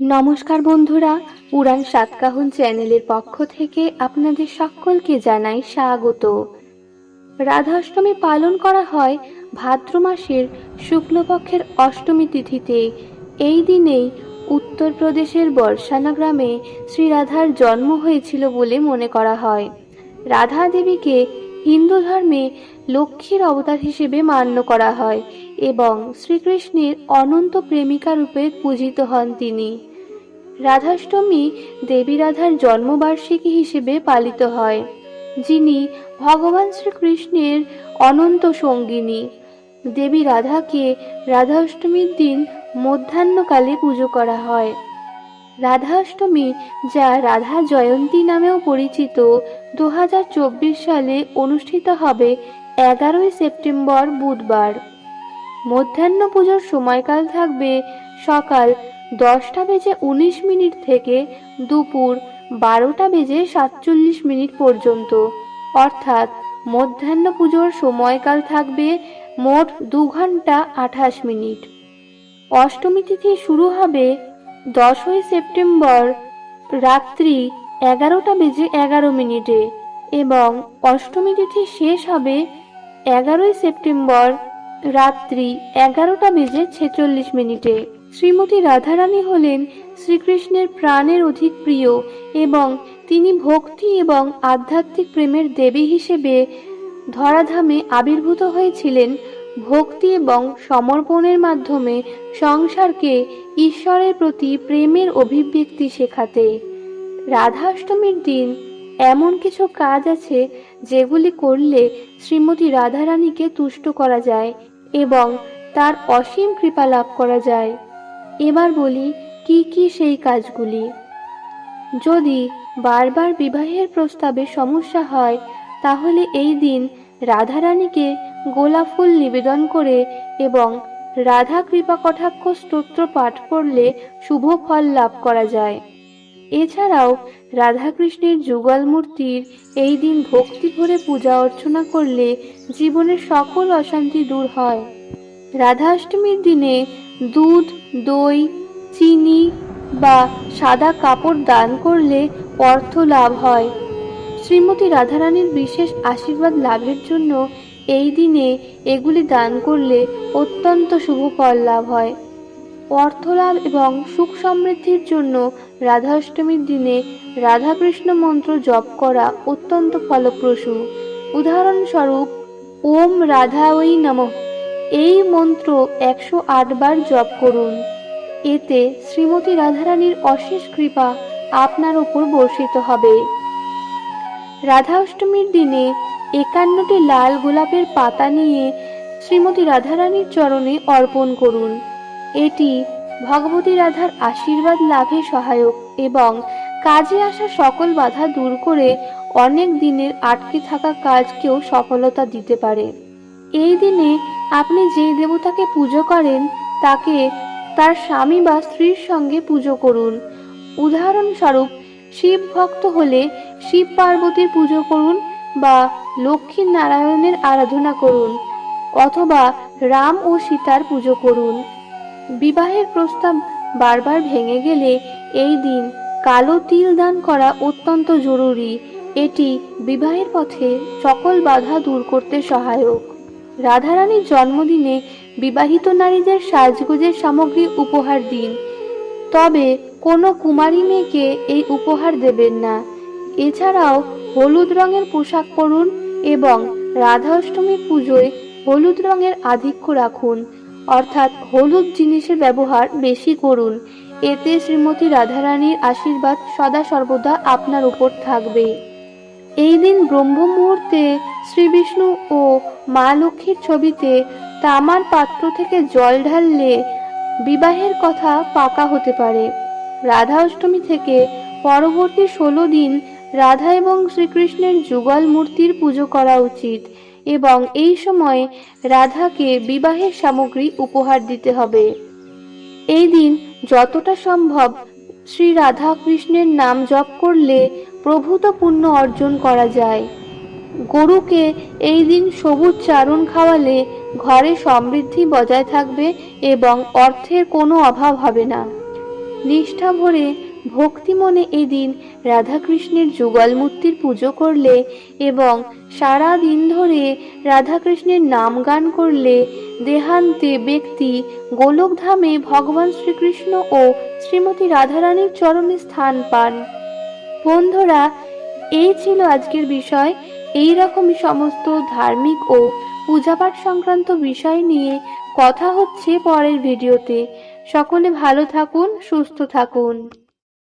নমস্কার বন্ধুরা উড়ান সাতকাহন চ্যানেলের পক্ষ থেকে আপনাদের সকলকে জানাই স্বাগত। রাধাষ্টমী পালন করা হয় ভাদ্র মাসের শুক্লপক্ষের অষ্টমী তিথিতে। এই দিনেই উত্তরপ্রদেশের বর্ষানা গ্রামে শ্রী রাধার জন্ম হয়েছিল বলে মনে করা হয়। রাধা দেবীকে হিন্দু ধর্মে লক্ষ্মীর অবতার হিসেবে মান্য করা হয় এবং শ্রীকৃষ্ণের অনন্ত প্রেমিকা রূপে পূজিত হন তিনি। রাধাষ্টমী দেবী রাধার জন্মবার্ষিকী হিসেবে পালিত হয়, যিনি ভগবান শ্রীকৃষ্ণের অনন্ত সঙ্গিনী। দেবী রাধাকে রাধাষ্টমীর দিন মধ্যাহ্নকালে পুজো করা হয়। রাধাষ্টমী, যা রাধা জয়ন্তী নামেও পরিচিত দু হাজার চব্বিশ সালে অনুষ্ঠিত হবে এগারোই সেপ্টেম্বর বুধবার। মধ্যাহ্ন পুজোর সময়কাল থাকবে সকাল দশটা বেজে উনিশ মিনিট থেকে দুপুর বারোটা বেজে সাতচল্লিশ মিনিট পর্যন্ত। অর্থাৎ মধ্যাহ্ন পুজোর সময়কাল থাকবে মোট দু ঘণ্টা আঠাশ মিনিট। অষ্টমী তিথি শুরু হবে দশই সেপ্টেম্বর রাত্রি এগারোটা বেজে এগারো মিনিটে এবং অষ্টমী তিথি শেষ হবে এগারোই সেপ্টেম্বর রাত্রি এগারোটা বেজে ছেচল্লিশ মিনিটে। শ্রীমতী রাধারানী হলেন শ্রীকৃষ্ণের প্রাণের অধিক প্রিয় এবং তিনি ভক্তি এবং আধ্যাত্মিক প্রেমের দেবী হিসেবে ধরাধামে আবির্ভূত হয়েছিলেন ভক্তি এবং সমর্পণের মাধ্যমে সংসারকে ঈশ্বরের প্রতি প্রেমের অভিব্যক্তি শেখাতে। রাধাষ্টমীর দিন এমন কিছু কাজ আছে যেগুলি করলে শ্রীমতী রাধারানীকে তুষ্ট করা যায় এবং তার অসীম কৃপা লাভ করা যায়। এবার বলি, কি কি সেই কাজগুলি? যদি বারবার বিবাহের প্রস্তাবে সমস্যা হয়, তাহলে এই দিন রাধারানীকে গোলাপ ফুল নিবেদন করে এবং রাধা কৃপা কটাক্ষ স্তোত্র পাঠ করলে শুভ ফল লাভ করা যায়। এছাড়াও রাধাকৃষ্ণের যুগল মূর্তির এই দিন ভক্তি ভরে পূজা অর্চনা করলে জীবনের সকল অশান্তি দূর হয়। রাধাষ্টমীর দিনে দুধ, দই, চিনি বা সাদা কাপড় দান করলে অর্থ লাভ হয়। শ্রীমতী রাধারানীর বিশেষ আশীর্বাদ লাভের জন্য এই দিনে এগুলি দান করলে অত্যন্ত শুভ ফল লাভ হয়। অর্থলাভ এবং সুখ সমৃদ্ধির জন্য রাধাষ্টমীর দিনে রাধাকৃষ্ণ মন্ত্র জপ করা অত্যন্ত ফলপ্রসূ। উদাহরণস্বরূপ, ওম রাধা ওই নমঃ। এই মন্ত্র একশো বার জপ করুন। এতে শ্রীমতী রাধারানীর অশেষ কৃপা আপনার উপর বর্ষিত হবে। রাধা অষ্টমীর দিনে একান্নটি লাল গোলাপের পাতা নিয়ে শ্রীমতী রাধারানীর চরণে অর্পণ করুন। এটি ভগবতী রাধার আশীর্বাদ লাভে সহায়ক এবং কাজে আসা সকল বাধা দূর করে অনেক দিনের আটকে থাকা কাজকেও সফলতা দিতে পারে। এই দিনে আপনি যে দেবতাকে পুজো করেন, তাকে তার স্বামী বা স্ত্রীর সঙ্গে পুজো করুন। উদাহরণস্বরূপ, শিব ভক্ত হলে শিব পার্বতীর পুজো করুন বা লক্ষ্মী নারায়ণের আরাধনা করুন, অথবা রাম ও সীতার পুজো করুন। বিবাহের প্রস্তাব বারবার ভেঙে গেলে এই দিন কালো তিল দান করা অত্যন্ত জরুরি। এটি বিবাহের পথে সকল বাধা দূর করতে সহায়ক। রাধারানীর জন্মদিনে বিবাহিত নারীদের সাজগোজের সামগ্রী উপহার দিন। তবে কোনো কুমারী মেয়েকে এই উপহার দেবেন না। এছাড়াও হলুদ রঙের পোশাক পরুন এবং রাধা অষ্টমীর পুজোয় হলুদ রঙের আধিক্য রাখুন। অর্থাৎ হলুদ জিনিসের ব্যবহার বেশি করুন। এতে শ্রীমতী রাধারানীর আশীর্বাদ সদা সর্বদা আপনার উপর থাকবে। এই দিন ব্রহ্ম মুহূর্তে শ্রী বিষ্ণু ও মা লক্ষ্মীর ছবিতে তামার পাত্র থেকে জল ঢাললে বিবাহের কথা পাকা হতে পারে। রাধা অষ্টমী থেকে পরবর্তী ষোলো দিন রাধা এবং শ্রীকৃষ্ণের যুগল মূর্তির পুজো করা উচিত এবং এই সময় রাধাকে বিবাহের সামগ্রী উপহার দিতে হবে। এই দিন যতটা সম্ভব শ্রী রাধা কৃষ্ণের নাম জপ করলে প্রভূত পুণ্য অর্জন করা যায়। গরুকে এই দিন সবুজ চারণ খাওয়ালে ঘরে সমৃদ্ধি বজায় থাকবে এবং অর্থের কোনো অভাব হবে না। নিষ্ঠা ভরে ভক্তি মনে এদিন রাধাকৃষ্ণের যুগল মূর্তির পুজো করলে এবং সারা দিন ধরে রাধাকৃষ্ণের নাম গান করলে দেহান্তে ব্যক্তি গোলকধামে ভগবান শ্রীকৃষ্ণ ও শ্রীমতী রাধারানীর চরণে স্থান পান। বন্ধুরা, এই ছিল আজকের বিষয়। এই রকমই সমস্ত ধার্মিক ও পূজাপাঠ সংক্রান্ত বিষয় নিয়ে কথা হচ্ছে পরের ভিডিওতে। সকলে ভালো থাকুন, সুস্থ থাকুন।